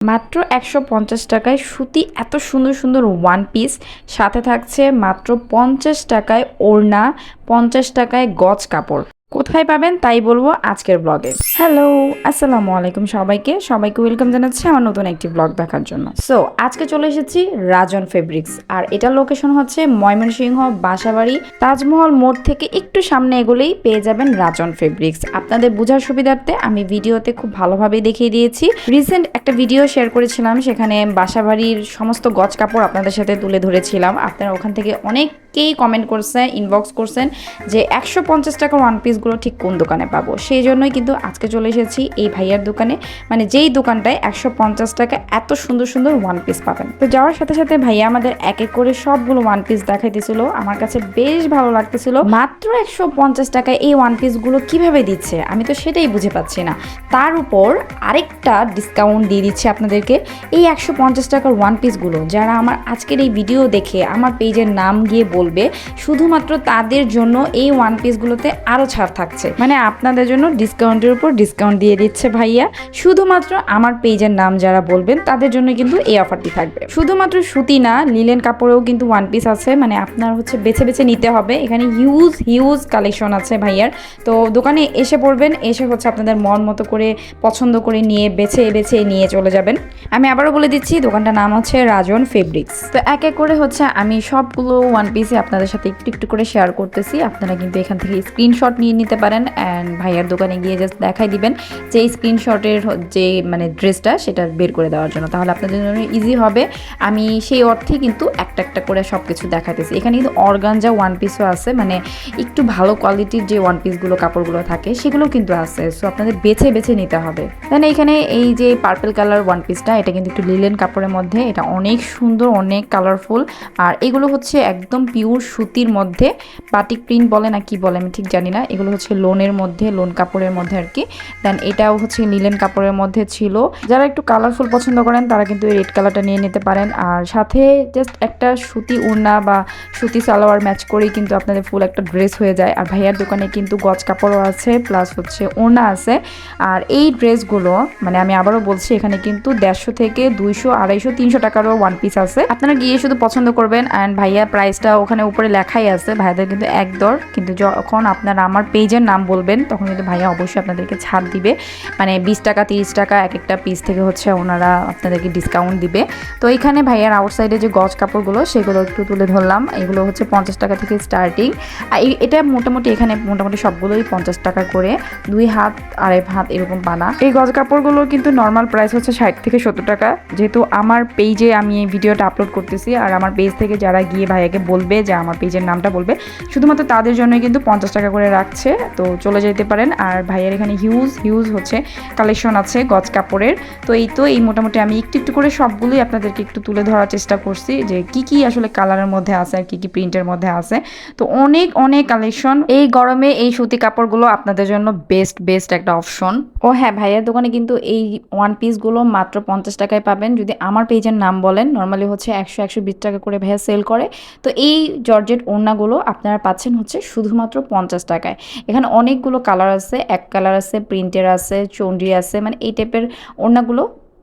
মাত্র একশো পঞ্চাশ টাকায় সুতি এত সুন্দর সুন্দর ওয়ান পিস সাথে থাকছে মাত্র পঞ্চাশ টাকায় ওড়না, পঞ্চাশ টাকায় গজ কাপড়। কোথায় পাবেন তাই বলব আজকের ব্লগে হ্যালো আসসালামু আলাইকুম সবাইকে। সবাইকে ওয়েলকাম জানাচ্ছি আমার নতুন একটি ব্লগ দেখার জন্য। সো আজকে চলে এসেছি রাজন ফেব্রিক্স আর এটার লোকেশন হচ্ছে ময়মনসিংহ, বাসাবাড়ি, তাজমহল মোড় থেকে একটু সামনে এগুলেই পেয়ে যাবেন রাজন ফেব্রিক্স আপনাদের বোঝার সুবিধার্থে আমি ভিডিওতে খুব ভালোভাবে দেখিয়ে দিয়েছি। রিসেন্ট একটা ভিডিও শেয়ার করেছিলাম, সেখানে বাসাবাড়ির সমস্ত গজ কাপড় আপনাদের সাথে তুলে ধরেছিলাম। আপনারা ওখান থেকে অনেককেই কমেন্ট করছেন ইনবক্স করছেন যে একশো পঞ্চাশ টাকার ওয়ান পিসগুলো ঠিক কোন দোকানে পাবো। সেই জন্যই কিন্তু আজকে চলে এসেছি এই ভাইয়ার দোকানে। মানে যেই দোকানটায় একশো পঞ্চাশ টাকা এত সুন্দর সুন্দর ওয়ান পিস পাবেন। তো যাওয়ার সাথে সাথে ভাইয়া আমাদের এক এক করে সবগুলো ওয়ান পিস দেখাইতেছিল। আমার কাছে বেশ ভালো লাগতেছিল। মাত্র একশো পঞ্চাশ টাকায় এই ওয়ান পিসগুলো কীভাবে দিচ্ছে? আমি তো সেটাই বুঝে পাচ্ছি না। তার উপর আরেকটা ডিসকাউন্ট দিয়ে দিচ্ছে আপনাদেরকে। এই একশো পঞ্চাশ টাকার ওয়ান পিসগুলো যারা আমার আজকের এই ভিডিও দেখে আমার পেজের নাম গিয়ে বলবে, শুধুমাত্র তাদের জন্য এই ওয়ান পিসগুলোতে আরও ছাড় থাকছে। মানে আপনাদের জন্য ডিসকাউন্টের উপর ডিসকাউন্ট দিয়ে দিচ্ছে ভাইয়া। শুধুমাত্র আমার পেজের নাম যারা বলবেন, তাদের জন্য কিন্তু এই অফারটি থাকবে। শুধুমাত্র সুতি না লিলেন কাপড়েও কিন্তু ওয়ান পিস আছে। মানে আপনার হচ্ছে বেছে বেছে নিতে হবে। এখানে হিউজ হিউজ কালেকশন আছে ভাইয়ার। তো দোকানে এসে পড়বেন, এসে হচ্ছে আপনাদের মন মতো করে, পছন্দ করে নিয়ে, বেছে বেছে নিয়ে চলে যাবেন। আমি আবারও বলে দিচ্ছি, দোকানটার নাম হচ্ছে রাজন ফেব্রিক্স তো এক এক করে হচ্ছে আমি সবগুলো ওয়ান পিসে আপনাদের সাথে একটু একটু করে শেয়ার করতেছি। আপনারা কিন্তু এখান থেকে স্ক্রিনশট নিয়ে নিতে পারেন। অ্যান্ড ভাইয়ার দোকানে গিয়ে জাস্ট দেখাই দিবেন যে স্ক্রিনশটের যে মানে ড্রেসটা সেটা বের করে দেওয়ার জন্য। তাহলে আপনাদের জন্য ইজি হবে। আমি সেই অর্থে কিন্তু একটা একটা করে সব কিছু দেখাতেছি। এখানে কিন্তু অর্গানজা ওয়ান পিসও আছে। মানে একটু ভালো কোয়ালিটির যে ওয়ান পিসগুলো কাপড়গুলো থাকে, সেগুলো কিন্তু আছে। সো আপনাদের বেছে বেছে নিতে হবে। দেন এখানে এই যে পার্পল কালার ওয়ান পিসটা এটা কিন্তু একটু লিলেন কাপড়ের মধ্যে। এটা অনেক সুন্দর, অনেক কালারফুল আর এগুলো হচ্ছে একদম পিওর সুতির মধ্যে। বাটিক প্রিন্ট বলে না কি বলে আমি ঠিক জানি না। এগুলো হচ্ছে লোনের মধ্যে লোন কাপড়ের মধ্যে আর কি। দেন এটাও হচ্ছে লিলেন কাপড়ের মধ্যে ছিল। যারা একটু কালারফুল পছন্দ করেন, তারা কিন্তু এই রেড কালারটা নিয়ে নিতে পারেন। আর সাথে জাস্ট একটা সুতি উড়না বা সুতি সালোয়ার ম্যাচ করেই কিন্তু আপনাদের ফুল একটা ড্রেস হয়ে যায়। আর ভাইয়ার দোকানে কিন্তু গজ কাপড়ও আছে প্লাস হচ্ছে ওড়না আছে। আর এই ড্রেসগুলো মানে আমি আবারও বলছি, এখানে কিন্তু দেড়শো থেকে দুইশো, আড়াইশো, তিনশো টাকারও ওয়ান পিস আছে। আপনারা গিয়ে শুধু পছন্দ করবেন অ্যান্ড ভাইয়া প্রাইসটা ওখানে উপরে লেখাই আছে। ভাইয়াদের কিন্তু এক দর। কিন্তু যখন আপনারা আমার পেজের নাম বলবেন, তখন কিন্তু ভাইয়া অবশ্যই আপনাদেরকে ছাড় দিবে। মানে বিশ টাকা, তিরিশ টাকা এক একটা পিস থেকে হচ্ছে ওনারা আপনাদেরকে ডিসকাউন্ট দিবে। তো এইখানে ভাইয়ার আউটসাইডে যে গজ কাপড়গুলো, সেগুলো একটু তুলে ধরলাম। এগুলো হচ্ছে পঞ্চাশ টাকা থেকে স্টার্টিং আর এটা মোটামুটি এখানে মোটামুটি সবগুলোই পঞ্চাশ টাকা করে। দুই হাত, আড়াই হাত এরকম বানা। এই গজ কাপড়গুলো কিন্তু নর্মাল প্রাইস হচ্ছে ষাট থেকে সত্তর টাকা। যেহেতু আমার পেজে আমি এই ভিডিওটা আপলোড করতেছি, আর আমার পেজ থেকে যারা গিয়ে ভাইয়াকে বলবে যে আমার পেজের নামটা বলবে, শুধুমাত্র তাদের জন্য কিন্তু পঞ্চাশ টাকা করে রাখছে। তো চলে যেতে পারেন। আর ভাইয়ের এখানে হিউজ হিউজ হিউজ হচ্ছে কালেকশন আছে, গজ কাপড়ের। তো এই তো, এই মোটামুটি আমি একটু একটু করে সবগুলোই আপনাদেরকে একটু তুলে ধরার চেষ্টা করছি যে কি কি আসলে কালারের মধ্যে আছে আর কি কি প্রিন্টের মধ্যে আছে। তো অনেক অনেক কালেকশন এই গরমে এই সুতি কাপড়গুলো আপনাদের জন্য বেস্ট বেস্ট একটা অপশন ও হ্যাঁ ভাইয়ের দোকানে কিন্তু এই ওয়ান পিসগুলো মাত্র পঞ্চাশ টাকায় পাবেন। যদি আমার পেজের নাম বলেন নর্মালি হচ্ছে একশো একশো বিশ টাকা করে ভাইয়া সেল করে। তো এই জর্জেট ওড়নাগুলো আপনারা পাচ্ছেন হচ্ছে শুধুমাত্র পঞ্চাশ টাকায়। এখানে অনেকগুলো কালার আছে, এক কালার আছে প্রিন্টের আছে চন্ডি আছে মানে এই টাইপের ওড়নাগুলো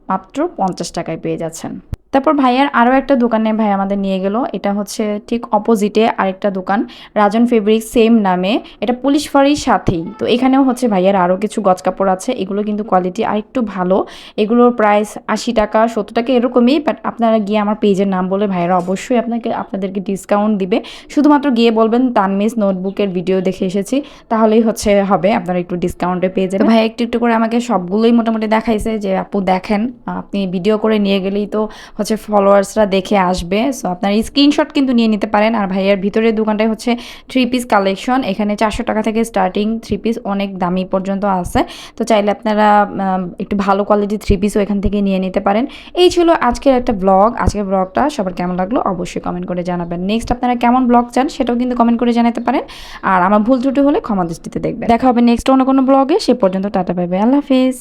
মাত্র পঞ্চাশ টাকায় পেয়ে যাচ্ছেন। তারপর ভাইয়ার আরও একটা দোকানে ভাই আমাদের নিয়ে গেল। এটা হচ্ছে ঠিক অপোজিটে আরেকটা দোকান রাজন ফেব্রিক সেম নামে। এটা পুলিশ ফাঁড়ির সাথেই। তো এখানেও হচ্ছে ভাইয়ার আরও কিছু গজ কাপড় আছে। এগুলো কিন্তু কোয়ালিটি আরেকটু ভালো। এগুলোর প্রাইস আশি টাকা সত্তর টাকা এরকমই বাট আপনারা গিয়ে আমার পেজের নাম বলে ভাইয়ারা অবশ্যই আপনাকে আপনাদেরকে ডিসকাউন্ট দিবে। শুধুমাত্র গিয়ে বলবেন তানমিস নোটবুকের ভিডিও দেখে এসেছি। তাহলেই হচ্ছে হবে আপনারা একটু ডিসকাউন্টে পেয়ে যাবেন। ভাই একটু একটু করে আমাকে সবগুলোই মোটামুটি দেখাইছে যে আপু দেখেন আপনি ভিডিও করে নিয়ে গেলেই তো হচ্ছে ফলোয়ার্সরা দেখে আসবে। সো আপনার স্ক্রিনশট কিন্তু নিয়ে নিতে পারেন। আর ভাইয়ার ভিতরের দোকানটায় হচ্ছে থ্রি পিস কালেকশন এখানে চারশো টাকা থেকে স্টার্টিং থ্রি পিস অনেক দামি পর্যন্ত আছে। তো চাইলে আপনারা একটু ভালো কোয়ালিটির থ্রি পিসও এখান থেকে নিয়ে নিতে পারেন। এই ছিল আজকের একটা ব্লগ আজকের ব্লগটা সবার কেমন লাগল অবশ্যই কমেন্ট করে জানাবেন। নেক্সট আপনারা কেমন ব্লগ চান সেটাও কিন্তু কমেন্ট করে জানাতে পারেন। আর আমার ভুল ত্রুটি হলে ক্ষমা দৃষ্টিতে দেখবেন। দেখা হবে নেক্সট অন্য কোনো ব্লগে সে পর্যন্ত টাটা পাবে আল্লাহ হাফিজ।